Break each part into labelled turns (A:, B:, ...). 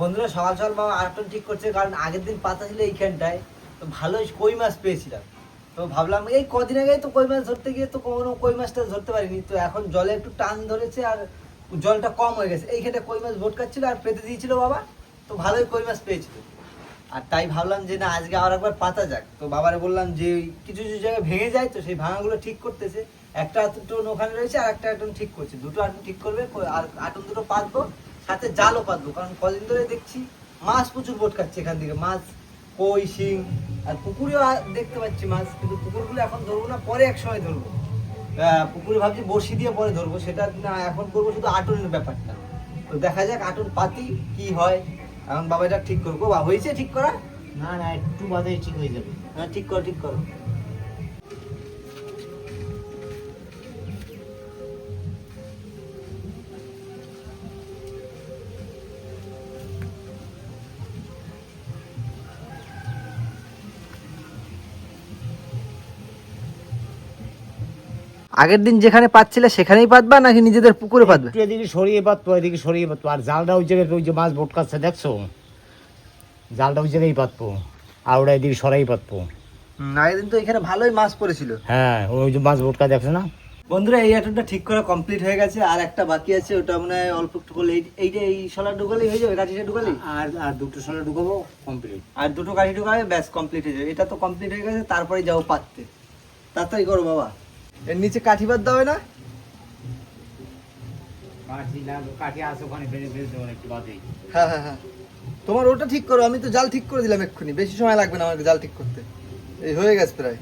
A: বন্ধুরা, সকাল সকাল বাবা আটন ঠিক করছে, কারণ আগের দিন পাতা ছিল এইখানটায়। তো ভালোই কই মাছ পেয়েছিলাম। তো ভাবলাম, এই কদিন আগে তো কই মাছ ধরতে গিয়ে তো কোনো কই মাছটা ধরতে পারিনি। তো এখন জলে একটু টান ধরেছে আর জলটা কম হয়ে গেছে। এইখানটা কই মাছ ভোটকাচ্ছিল আর পেতে দিয়েছিল বাবা। তো ভালোই কই মাছ পেয়েছিল। আর তাই ভাবলাম যে না, আজকে আর একবার পাতা যাক। তো বাবারে বললাম যে, কিছু কিছু জায়গায় ভেঙে যায় তো সেই ভাঙাগুলো ঠিক করতেছে। একটা আটন ওখানে রয়েছে আর একটা আটন ঠিক করছে। দুটো আটন ঠিক করবে, আর আটন দুটো পাতবো সাথে জালও পাতবো কারণ কদিন ধরে দেখছি মাছ প্রচুর বোট খাচ্ছে এখান থেকে। মাছ কই শিং আর পুকুরেও দেখতে পাচ্ছি মাছ কিন্তু পুকুরগুলো এখন ধরবো না পরে এক সময় ধরবো পুকুরে ভাবছি বড়শি দিয়ে পরে ধরবো সেটা না এখন করব শুধু আটনের ব্যাপারটা। তো দেখা যাক আটন পাতি কি হয়। এখন বাবা এটা ঠিক করব বা হয়েছে ঠিক করা?
B: না না একটু বাদে ঠিক হয়ে যাবে।
A: হ্যাঁ ঠিক করো ঠিক করো। আগের দিন যেখানে পাচ্ছিলে সেখানেই পাতবা নাকি নিজেদের পুকুরে পাতবে?
B: একটু এদিকে সরিয়ে পাতবো এদিকে সরিয়ে পাতবো। আর জালটা ওই জায়গায় ওই যে মাছ ভোট কাটছে দেখছ? জালটা ওই জায়গায় পাতবো আর ওটা এদিকে সরাই পাতবো।
A: আগের দিন তো এখানে ভালোই মাছ পড়েছিল।
B: হ্যাঁ ওই যে মাছ ভোটকা দেখছ না?
A: বন্ধুরা এই আটনটা ঠিক করা কমপ্লিট হয়ে গেছে আর একটা বাকি আছে ওটা মনে হয় অল্প একটু করলে এই- এইটা এই শলা ঢুকালেই হয়ে যাবে কাঠিটা ঢুকালেই?
B: আর আর দুটো সলে ঢুকাবো কমপ্লিট
A: আর দুটো কাঠি ঢুকাবে ব্যাস কমপ্লিট হয়ে যাবে। এটা তো কমপ্লিট হয়ে গেছে তারপরে যাব পাততে। তাড়াতাড়ি করো বাবা। এর নিচে কাঠি বাদ দাও না?
B: কাঠি লাগবে কাঠি আছে ওখানে ফেলে ফেলে দেবো একটু বাদে
A: হ্যাঁ হ্যাঁ হ্যাঁ। তোমার ওটা ঠিক করো আমি তো জাল ঠিক করে দিলাম এক্ষুনি। বেশি সময় লাগবে না আমাকে জাল ঠিক করতে। এই হয়ে গেছে প্রায়।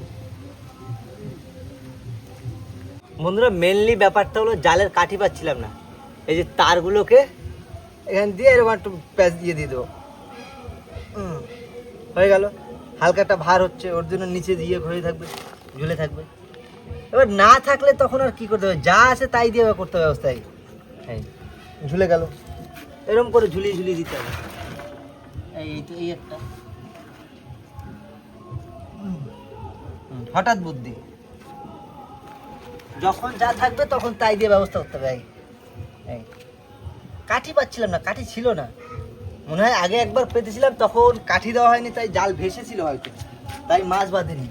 A: বন্ধুরা মেনলি ব্যাপারটা হলো জালের কাঠি পাচ্ছিলাম না। এই যে তারগুলোকে এখান দিয়ে এরকম একটু প্যাচ দিয়ে দিয়ে দেবো। হুম, হয়ে গেল। হালকা একটা ভার হচ্ছে ওর জন্য নিচে দিয়ে হয়ে থাকবে ঝুলে থাকবে। এবার না থাকলে তখন আর কি করতে হবে? যা আছে তাই দিয়ে করতে হবে ব্যবস্থায়। হ্যাঁ ঝুলে গেল। এরকম করে ঝুলিয়ে ঝুলিয়ে দিতে হবে। এই তো এই একটা। হঠাৎ বুদ্ধি। যখন যা থাকবে তখন তাই দিয়ে ব্যবস্থা করতে হবে। কাঠি পাচ্ছিলাম না, কাঠি ছিল না। মনে হয় আগে একবার পেতেছিলাম, তখন কাঠি দেওয়া হয়নি, তাই জাল ভেসেছিল হয়তো। তাই মাছ বাঁধেনি।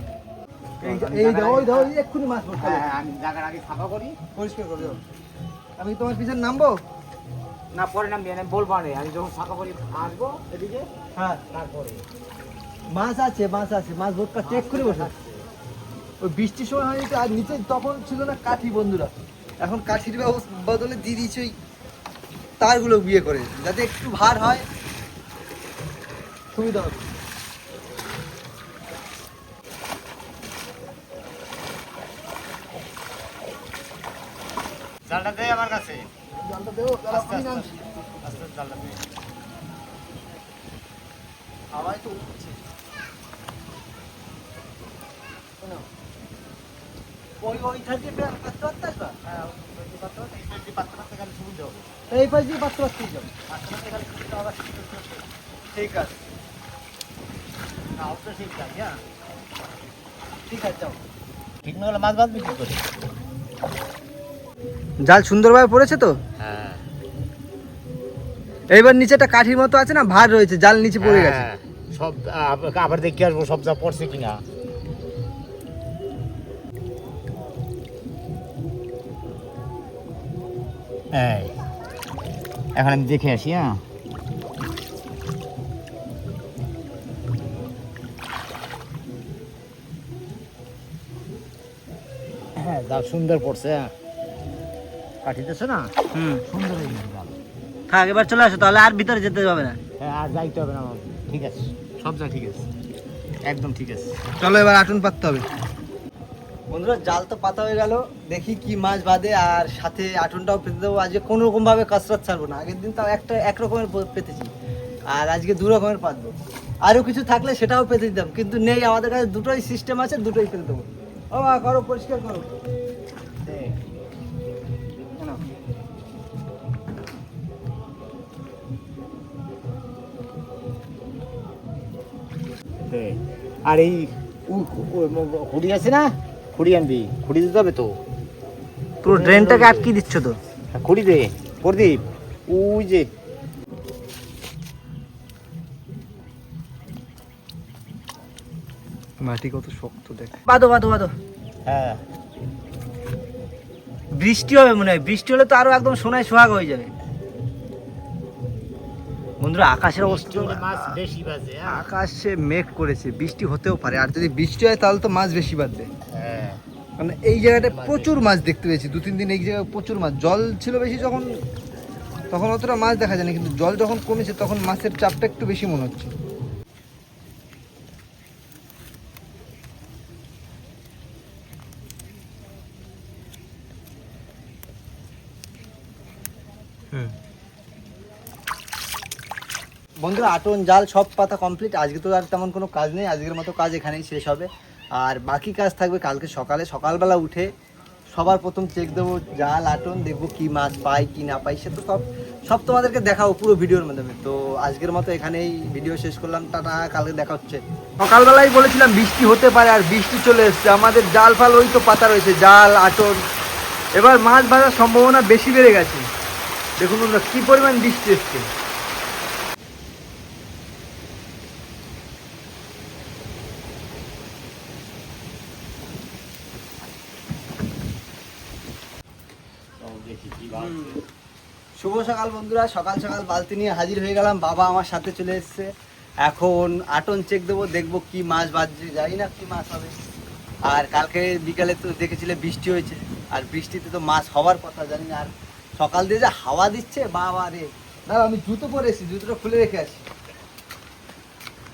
A: এই দেখো ওই দেখো এক্ষুনি মাছ পড়তে
B: হ্যাঁ হ্যাঁ, আমি জায়গার আগে সাফা করি।
A: পরিষ্কার করে দাও। আমি তোমার পিছনে নামবো?
B: না পরে নাম আমি বলব না আমি যখন সাফা করি আসব এদিকে।
A: হ্যাঁ।
B: তারপরে।
A: মাছ আছে মাছ আছে মাছ ভোটকা চেক করে বসে। ওই বৃষ্টির সময় হয়নি তো আর নিচে তখন ছিল না কাঠি বন্ধুরা। এখন কাঠির বদলে দিয়ে দিয়েছে ওই তারগুলো বিয়ে করে। যাতে একটু ভার হয়। সুবিধা হবে
B: জালটা দে আমার কাছে।
A: জলটা দেবো দাঁড়াও,
B: আস্তে আস্তে। আস্তে আস্তে জালটা দে।
A: তো উঠছে। শোনো, ওই ওই থাকতে পাত্র আসবা
B: হ্যাঁ পাত্র সুবিধা হবে।
A: এই পাশ দিয়ে পাত্র পাত্র যাও।
B: পাত্র গেলে সুবিধা হবে
A: ঠিক আছে।
B: ঠিক আছে হ্যাঁ।
A: ঠিক আছে যাও।
B: ঠিক না হলে মাছ বাঁধবি কি করে।
A: জাল সুন্দরভাবে পড়েছে তো?
B: হ্যাঁ।
A: এইবার নিচে একটা কাঠির মতো আছে না? ভার রয়েছে জাল নিচে পড়ে গেছে।
B: হ্যাঁ, সব আবার দেখে আসব সব যা পড়ছে কিনা। এখন আমি দেখে আসি হ্যাঁ। হ্যাঁ জাল সুন্দর পড়ছে হ্যাঁ। কাটিতেছে না?
A: হুম।
B: সুন্দর
A: থাক এবার চলে আসো তাহলে আর ভিতরে যেতে হবে না।
B: হ্যাঁ আর যাইতে হবে না। ঠিক আছে। সব যা ঠিক আছে। একদম ঠিক আছে।
A: চলো এবার আটন পাততে হবে। বন্ধুরা জাল তো পাতা হয়ে গেল। দেখি কি মাছ বাদে আর সাথে আটনটাও পেতে দেবো। আজকে কোনো রকম ভাবে কাসরাত ছাড়বো না। আগের দিন তাও একটা এক রকমের প- পেতেছি। আর আজকে দু রকমের পাতবো। আরও কিছু থাকলে সেটাও পেতে দিতাম। কিন্তু নেই আমাদের কাছে দুটোই সিস্টেম আছে দুটোই পেতে দেবো। ও করো পরিষ্কার করো।
B: হ্যাঁ। আর এই খুঁড়ি আছে না? খুঁড়ি আনবি। খুঁড়ি দিতে হবে তো।
A: পুরো ড্রেনটাকে আটকে দিচ্ছ তো?
B: হ্যাঁ, খুঁড়ি দে। প্রদীপ ওই যে
A: মাটি কত শক্ত দেখ। বাদো বাদো বাদো
B: হ্যাঁ।
A: বৃষ্টি হবে মনে হয়। বৃষ্টি হলে তো আরও একদম সোনায় সোহাগ হয়ে যাবে। বন্ধুরা আকাশের অবস্থা
B: মাছ বেশি বাজে হ্যাঁ?
A: আকাশে মেঘ করেছে বৃষ্টি হতেও পারে। আর যদি বৃষ্টি হয় তাহলে তো মাছ বেশি বাঁধবে
B: হ্যাঁ।
A: মানে এই জায়গাটায় প্রচুর মাছ দেখতে পেয়েছি। দু তিন দিন এই জায়গায় প্রচুর মাছ। জল ছিল বেশি যখন তখন অতটা মাছ দেখা যায় না কিন্তু জল যখন কমেছে তখন মাছের চাপটা একটু বেশি মনে হচ্ছে। বন্ধুরা আটন জাল, সব পাতা কমপ্লিট আজকে তো আর তেমন কোনো কাজ নেই, আজকের মতো কাজ এখানেই শেষ হবে। আর বাকি কাজ থাকবে কালকে সকালে। সকালবেলা উঠে সবার প্রথম চেক দেবো জাল আটন দেখব কি মাছ পাই, কি না পাই, সে তো সব সব তোমাদেরকে দেখাও পুরো ভিডিওর মাধ্যমে। তো আজকের মতো এখানেই ভিডিও শেষ করলাম। টাটা, কালকে দেখা হচ্ছে। সকালবেলায় বলেছিলাম বৃষ্টি হতে পারে আর বৃষ্টি চলে এসছে। আমাদের জাল ফাল, ওই তো পাতা রয়েছে, জাল আটন এবার মাছ ভাজার সম্ভাবনা বেশি বেড়ে গেছে। দেখুন কি পরিমাণ বৃষ্টি এসছে। শুভ সকাল বন্ধুরা, সকাল সকাল বালতি নিয়ে হাজির হয়ে গেলাম। বাবা আমার সাথে চলে এসছে। এখন আটন চেক দেবো, দেখব কি মাছ বাজছে, জানি না কি মাছ হবে। আর কালকে বিকালে তো দেখেছিলে বৃষ্টি হয়েছে। আর বৃষ্টিতে তো মাছ হওয়ার কথা, জানি না। আর সকাল দিয়ে যে হাওয়া দিচ্ছে, বাবা রে। দাঁড়া আমি জুতো পরে এসেছি, জুতোটা খুলে রেখে আসি।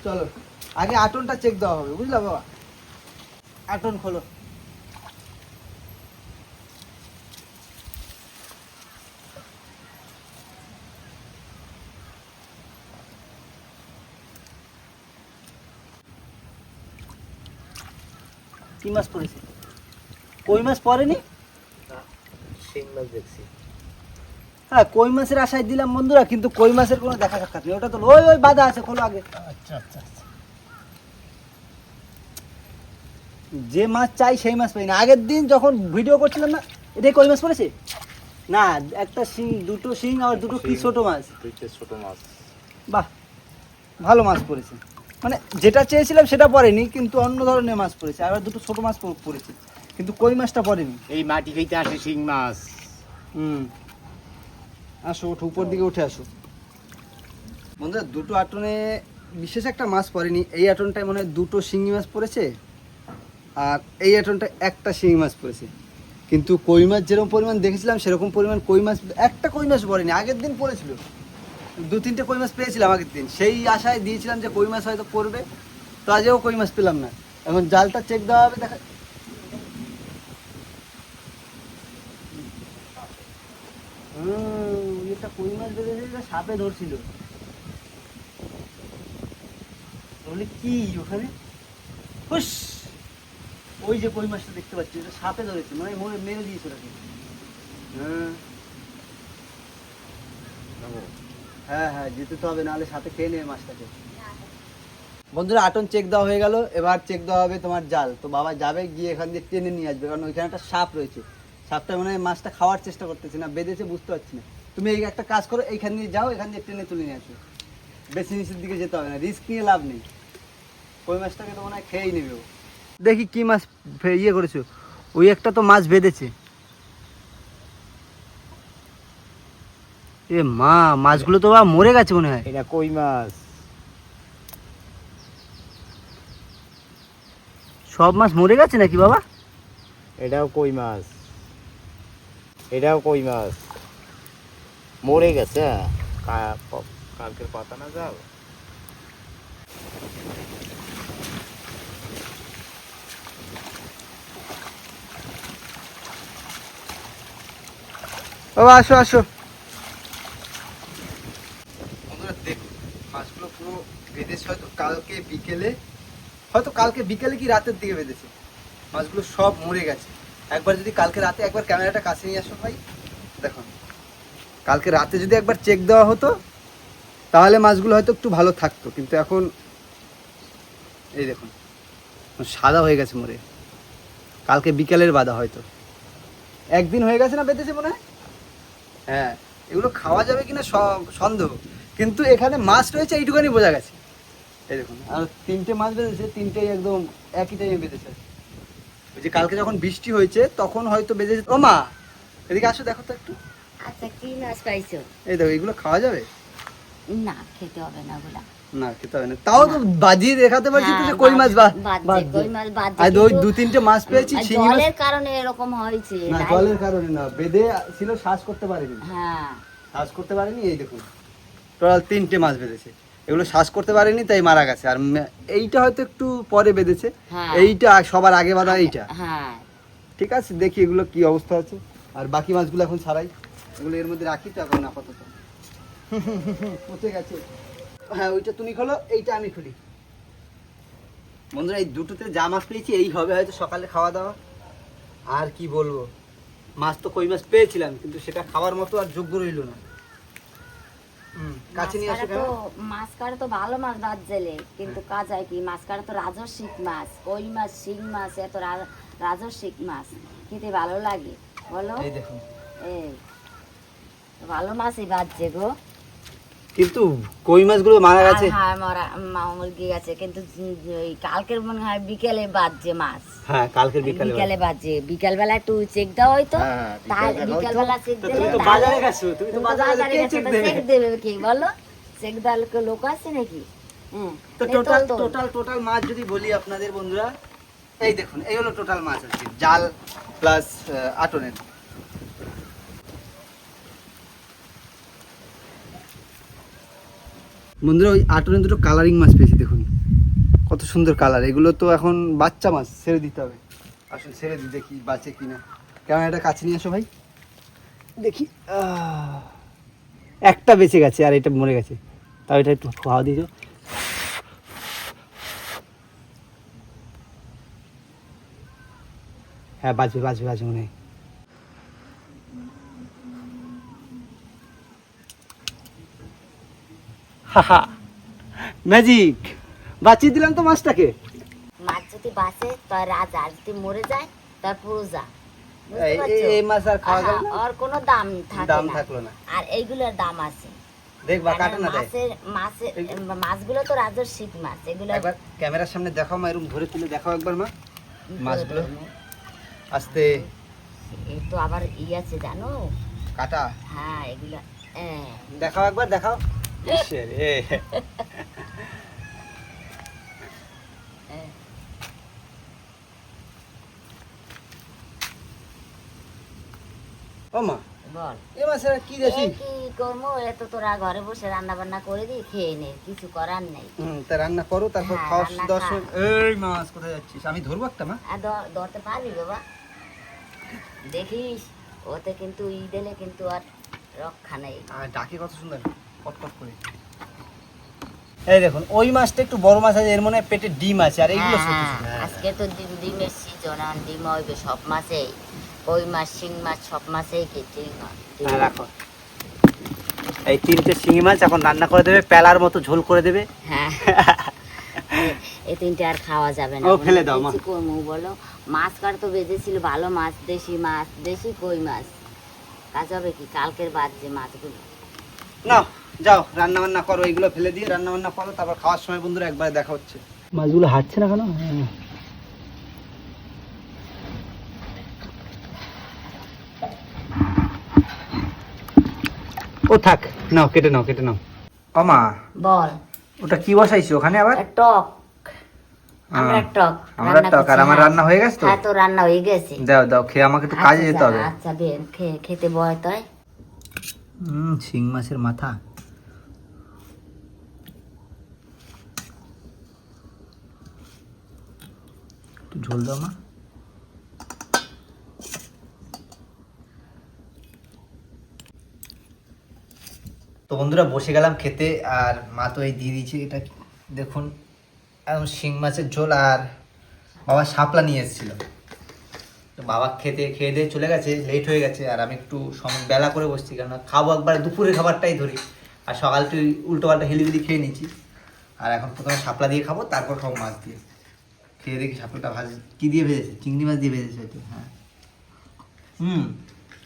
A: চলো, আগে আটনটা চেক দেওয়া হবে, বুঝলা বাবা? আটন খোলো। কি মাছ পড়েছে কই মাছ পড়েনি
B: শিং মাছ দেখছি।
A: হ্যাঁ কই মাছের আশায় দিলাম বন্ধুরা কিন্তু কই মাছের কোনো দেখা সাক্ষাৎ নেই। ওটা তো ওই ওই বাধা আছে খোলো আগে।
B: আচ্ছা আচ্ছা আচ্ছা।
A: যে মাছ চাই সেই মাছ পাই না আগের দিন যখন ভিডিও করছিলাম না এটাই কই মাছ পড়েছে? না একটা শিং দুটো শিং আর দুটো কি ছোট মাছ?
B: ছোট মাছ।
A: বাহ ভালো মাছ পড়েছে। মানে যেটা চেয়েছিলাম সেটা পড়েনি কিন্তু অন্য ধরনের মাছ পড়েছে। আবার দুটো ছোট মাছ পড়েছে। কিন্তু কই মাছটা পড়েনি?
B: এই মাটি খেতে আসে শিং মাছ।
A: হুম। আসো ওঠো উপর দিকে উঠে আসো। বন্ধুরা দুটো আটনে বিশেষ একটা মাছ পড়েনি। এই আটনটায় মনে হয় দুটো শিঙি মাছ পড়েছে আর এই আটনটায় একটা শিঙি মাছ পড়েছে। কিন্তু কই মাছ যেরকম পরিমাণ দেখেছিলাম সেরকম পরিমাণ কই মাছ একটা কই মাছ পড়েনি। আগের দিন পড়েছিল। দু তিনটে কই মাছ পেয়েছিলাম আগের দিন। সেই আশায় দিয়েছিলাম যে কই মাছ হয়তো পড়বে। তো আজও কই মাছ পেলাম না। এখন জালটা চেক দেওয়া হবে দেখা হুম, এটা কই মাছ বেঁধেছে এটা সাপে ধরছিল। তাহলে কি ওখানে? হুস! ওই যে কই মাছটা দেখতে পাচ্ছি এটা সাপে ধরেছে মানে মরে মেরে দিয়েছে ওটাকে। হ্যাঁ। হ্যাঁ হ্যাঁ যেতে তো হবে, নাহলে খেয়ে নেবে মাছটাকে। বন্ধুরা, আটন চেক দেওয়া হয়ে গেল, এবার চেক দেওয়া হবে তোমার জাল। তো বাবা যাবে, গিয়ে এখান দিয়ে টেনে নিয়ে আসবে, কারণ ওইখানে একটা সাপ রয়েছে। সাপটা মানে মাছটা খাওয়ার চেষ্টা করতেছে না, বেঁধেছে, বুঝতে পারছি না। তুমি এই একটা কাজ করো, এইখান দিয়ে যাও, এখান দিয়ে টেনে তুলে নিয়ে আসো। বেশি নিচের দিকে যেতে হবে না রিস্ক নিয়ে লাভ নেই। ওই মাছটাকে তো মনে হয় খেয়েই নেবে দেখি কি মাছ ইয়ে করেছ। ওই একটা তো মাছ বেঁধেছে। এ মা মাছগুলো তো বা মরে গেছে মনে হয়।
B: এটা কই মাছ?
A: সব মাছ মরে গেছে নাকি বাবা?
B: এটাও কই মাছ? এটাও কই মাছ? মরে গেছে হ্যাঁ? কালকের পাতা না যাও?
A: বাবা আসো আসো বন্ধুরা দেখুন মাছগুলো পুরো বেঁধেছে, হয়তো কালকে বিকেলে, হয়তো কালকে বিকেলে কি রাতের দিকে বেঁধেছে? মাছগুলো সব মরে গেছে। একবার যদি কালকে রাতে একবার ক্যামেরাটা কাছে নিয়ে আসো ভাই। দেখুন, কালকে রাতে যদি একবার চেক দেওয়া হতো, তাহলে মাছগুলো হয়তো একটু ভালো থাকতো। কিন্তু এখন, এই দেখুন সাদা হয়ে গেছে মরে। কালকে বিকেলের বাধা হয়তো। একদিন হয়ে গেছে না বেঁধেছে মনে হয়? হ্যাঁ এগুলো খাওয়া যাবে কিনা সন্দেহ। কিন্তু এখানে মাছ রয়েছে, এইটুখানি বোঝা গেছে। এই দেখুন আর তিনটে মাছ বেঁধেছে তিনটেই একদম একই টাইমে বেঁধেছে। ওই যে কালকে যখন বৃষ্টি হয়েছে তখন হয়তো বেঁধেছে। ও মা এদিকে আসো দেখো তো একটু।
C: আচ্ছা কি মাছ পাইছো?
A: এই দেখো এগুলো খাওয়া যাবে?
C: না খেতে হবে না ওগুলা।
A: না খেতে হবে না। তাও তো বাজিয়ে দেখাতে পারছি তো যে
C: হ্যাঁ,
A: কই মাছ বা-
C: বাজছে,
A: বাজছে।
C: কই মাছ বাজছে,
A: আর ওই দু তিনটে মাছ পেয়েছি শিঙি মাছ
C: জলের কারণে এরকম হয়েছে
A: না? জলের কারণে না বেঁধে ছিল শ্বাস করতে পারেনি।
C: হ্যাঁ।
A: শ্বাস করতে পারেনি এই দেখুন। টোটাল তিনটে মাছ বেঁধেছে। এগুলো শ্বাস করতে পারেনি তাই মারা গেছে। আর এইটা হয়তো একটু পরে বেঁধেছে।
C: হ্যাঁ।
A: এইটা সবার আগে বাঁধা এইটা।
C: হ্যাঁ
A: ঠিক আছে দেখি এগুলো কি অবস্থা আছে। আর বাকি মাছগুলো এখন ছাড়াই। এগুলো এর মধ্যে রাখি তো এখন আপাতত। পচে গেছে। হ্যাঁ ওইটা তুমি খোলো এইটা আমি খুলি। বন্ধুরা এই দুটোতে যা মাছ পেয়েছি এই হবে হয়তো সকালে খাওয়া দাওয়া। আর কি বলব? মাছ তো কই মাছ পেয়েছিলাম কিন্তু সেটা খাওয়ার মতো আর যোগ্য রইল না। কাছে নিয়ে আসো
C: তো মাছ কাটা তো ভালো মাছ বাদ জেলে কিন্তু কাজায় কি? মাছ কাটা তো রাজস্বিক মাছ কই মাছ শিং মাছ এত রাজস্বিক মাছ খেতে ভালো লাগে বলো?
A: এই দেখো
C: এই ভালো মাছই বাজছে গো।
A: কিন্তু কই মাছগুলো মারা গেছে?
C: হ্যাঁ মরা মুরগি গেছে। কিন্তু ওই কালকের মনে হয় বিকেলে বাজছে মাছ।
A: হ্যাঁ কালকে বিকালে
C: বিকালে বাজে বিকাল বেলা একটু চেক দাও হয়তো
A: বিকালবেলা
C: বেলা চেক
A: তো
C: দিলে
A: তুমি তো বাজারে গেছো, তুমি তো বাজারে
C: গেছো, তো
A: দেবে?
C: দেবে কি বলো? চেক দেওয়ার লোক- লোক আছে নাকি?
A: তো টোটাল টোটাল টোটাল মাছ যদি বলি আপনাদের বন্ধুরা এই দেখুন এই হলো টোটাল মাছ আছে জাল প্লাস আটনের। বন্ধুরা, ওই আটনের দুটো কালারিং মাছ পেয়েছি, দেখুন। কত সুন্দর কালার এগুলো তো এখন বাচ্চা মাছ, ছেড়ে দিতে হবে। আসলে ছেড়ে দিই, দেখি বাঁচে কিনা। কেমন একটা কাছে নিয়ে আসো ভাই। দেখি একটা বেঁচে গেছে, আর এটা মরে গেছে। তাও এটা একটু খাওয়া দিয়েছ হ্যাঁ বাঁচবে বাঁচবে বাঁচবে মনে হয়। ম্যাজিক বাঁচিয়ে দিলাম তো মাছটাকে।
C: মাছ যদি বাঁচে তার রাজা। যদি মরে যায় তার পুরোজা।
A: এই- এই মাছ আর খাওয়া গেল না?
C: ওর কোনো দাম থাকে
A: দাম
C: না।
A: থাকল না।
C: আর এইগুলোর দাম আছে।
A: দেখবা
C: মানে
A: কাটে না দেয়।
C: মাছের মাছের মাছগুলো তো রাজস্বিক মাছ। এগুলো
A: একবার ক্যামেরার সামনে দেখাও মা এরকম ধরে তুলে দেখাও একবার মা। মাছগুলো? আস্তে।
C: এই তো আবার ই আছে জানো?
A: কাটা।
C: হ্যাঁ এগুলো হ্যাঁ
A: দেখাও একবার দেখাও। ইসে রে। ও এ মাছের কি দেশি
C: কি করব? এত তোরা ঘরে বসে রান্না বান্না করে দিই খেয়ে নে কিছু করার নেই।
A: হুম তা রান্না করো তারপর
C: হ্যাঁ,
A: দর্শক এই মাছ কোথায় যাচ্ছিস? আমি ধরবো একটা মা?
C: ধরতে পারবি বাবা দেখিস ওতে কিন্তু ই দিলে কিন্তু আর রক্ষা নেই।
A: আর ডাকে কত সুন্দর। কটকট করে। এই দেখুন ওই মাছটা একটু বড় মাছ আছে এর মনে পেটে ডিম আছে আর এইগুলো ছোট
C: হ্যাঁ,
A: ছোট।
C: আজকে তো ডিম ডিমের সিজন আর ডিম হইবে সব মাসেই কই মাছ শিং মাছ সব মাসেই খেতে
A: হ্যাঁ, রাখো। এই তিনটে শিঙি মাছ এখন রান্না করে দেবে পেলার মতো ঝোল করে দেবে।
C: হ্যাঁ। এই তিনটে আর খাওয়া যাবে না।
A: ও, ফেলে দাও, মা।
C: করব বলো। মাছ কাট তো বেঁধেছিল ভালো মাছ দেশি মাছ দেশি কই মাছ। কাজ হবে কি? কালকের বাদ যে মাছগুলো।
A: না যাও রান্না বান্না করো এইগুলো ফেলে দিয়ে রান্না বান্না করো তারপর খাওয়ার সময় বন্ধুরা একবার দেখা হচ্ছে। মাছগুলো হাঁটছে না কেন? ও থাক নাও কেটে নাও কেটে নাও। অমা
C: বল।
A: ওটা কি বসাইছো ওখানে আবার?
C: টক। আমরা টক
A: আমরা টক, আর আমার
C: হ্যাঁ।
A: রান্না হয়ে গেছে তো?
C: হ্যাঁ তো রান্না হয়ে গেছে।
A: দাও দাও খেয়ে আমাকে একটু কাজে
C: আচ্ছা,
A: যেতে হবে।
C: আচ্ছা বের খে- খেতে বয় তাই
A: হুম শিং মাছের মাথা। একটু ঝোল দাও মা। তো বন্ধুরা, বসে গেলাম খেতে, আর মা তো এই দিয়ে দিয়েছে এটা দেখুন এখন শিং মাছের ঝোল, আর বাবা শাপলা নিয়ে এসেছিল। বাবা খেতে, খেয়ে দিয়ে চলে গেছে লেট হয়ে গেছে, আর আমি একটু সময় বেলা করে বসছি কেন খাব একবার, দুপুরের খাবারটাই ধরি। আর সকাল তুই উল্টো পাল্টা হেলিগুলি খেয়ে নিচ্ছি আর এখন প্রথমে শাপলা দিয়ে খাব, তারপর খাব মাছ দিয়ে। খেয়ে দেখি শাপলাটা ভাজ কি দিয়ে ভেজেছে? চিংড়ি মাছ দিয়ে ভেজেছে হয়তো হ্যাঁ। হুম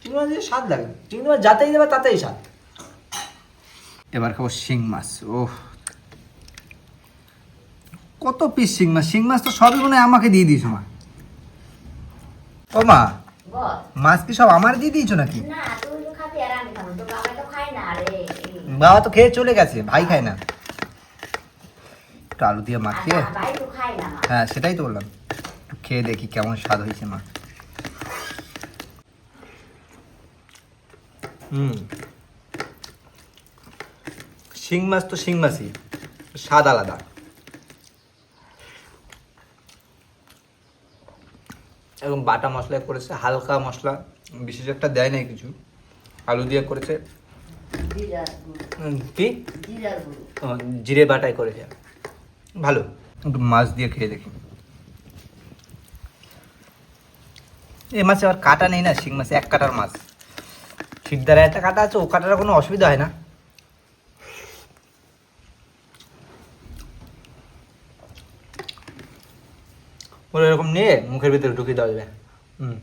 A: চিংড়ি মাছ দিয়ে স্বাদ লাগে। চিংড়ি মাছ যাতেই দেবে তাতেই স্বাদ। এবার খাব শিং মাছ ও কত পিস শিং মাছ? শিং মাছ তো সবই মনে হয় আমাকে দিয়ে দিয়েছ মা। ও মা মাছ কি সব আমার দিয়ে দিয়েছ নাকি?
C: না তুই তো খাবি আর আমি খাব তো বাবা তো খাই না রে।
A: বাবা তো খেয়ে চলে গেছে ভাই খায় না। একটু আলু দিয়ে মাখিয়ে?
C: মাছ।
A: হ্যাঁ সেটাই তো বললাম। খেয়ে দেখি কেমন স্বাদ হয়েছে মা। হুম। শিং মাছ তো শিং মাছই স্বাদ আলাদা। এবং বাটা মশলায় করেছে হালকা মশলা বিশেষ একটা দেয় নাই কিছু। আলু দিয়ে করেছে। কি? জিরে বাটাই করেছে। ভালো, একটু মাছ দিয়ে খেয়ে দেখি। এই মাছে আবার কাটা নেই না, শিং মাছে, এক কাটার মাছ। শিকদারে একটা কাটা আছে, ও কাটার কোনো অসুবিধা হয় না। ওরা এরকম নিয়ে মুখের ভিতরে ঢুকিয়ে দেওয়া যাবে। হুম।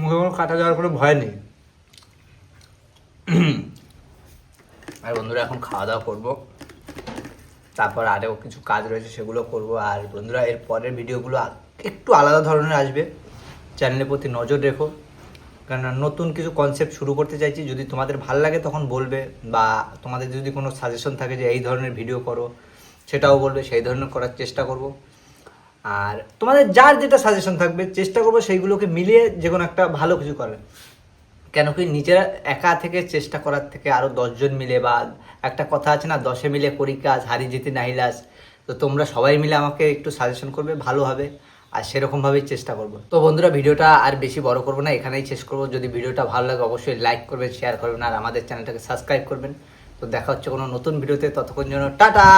A: মুখে কোনো কাটা যাওয়ার কোনো ভয় নেই আর বন্ধুরা এখন খাওয়া দাওয়া করব। তারপর আরও কিছু কাজ রয়েছে সেগুলো করব। আর বন্ধুরা, এর পরের ভিডিওগুলো একটু আলাদা ধরনের আসবে। চ্যানেলের প্রতি নজর রেখো। কেননা নতুন কিছু কনসেপ্ট শুরু করতে চাইছি। যদি তোমাদের ভালো লাগে তখন বলবে, বা তোমাদের যদি কোনো সাজেশন থাকে যে এই ধরনের ভিডিও করো, সেটাও বলবে, সেই ধরনের করার চেষ্টা করব। আর তোমাদের যার যেটা সাজেশন থাকবে, চেষ্টা করব সেইগুলোকে মিলিয়ে যে কোনো একটা ভালো কিছু করার। কেন কি নিজেরা একা থেকে চেষ্টা করার থেকে আরও দশজন মিলে বা একটা কথা আছে না, দশে মিলে করি কাজ, হারি জিতি নাহিলাস তো তোমরা সবাই মিলে আমাকে একটু সাজেশন করবে, ভালো হবে। আর সেরকমভাবেই চেষ্টা করব। তো বন্ধুরা, ভিডিওটা আর বেশি বড় করব না, এখানেই শেষ করব। যদি ভিডিওটা ভালো লাগে, অবশ্যই লাইক করবেন শেয়ার করবেন, আর আমাদের চ্যানেলটাকে সাবস্ক্রাইব করবেন। তো দেখা হচ্ছে কোনো নতুন ভিডিওতে, ততক্ষণ জন্য টাটা!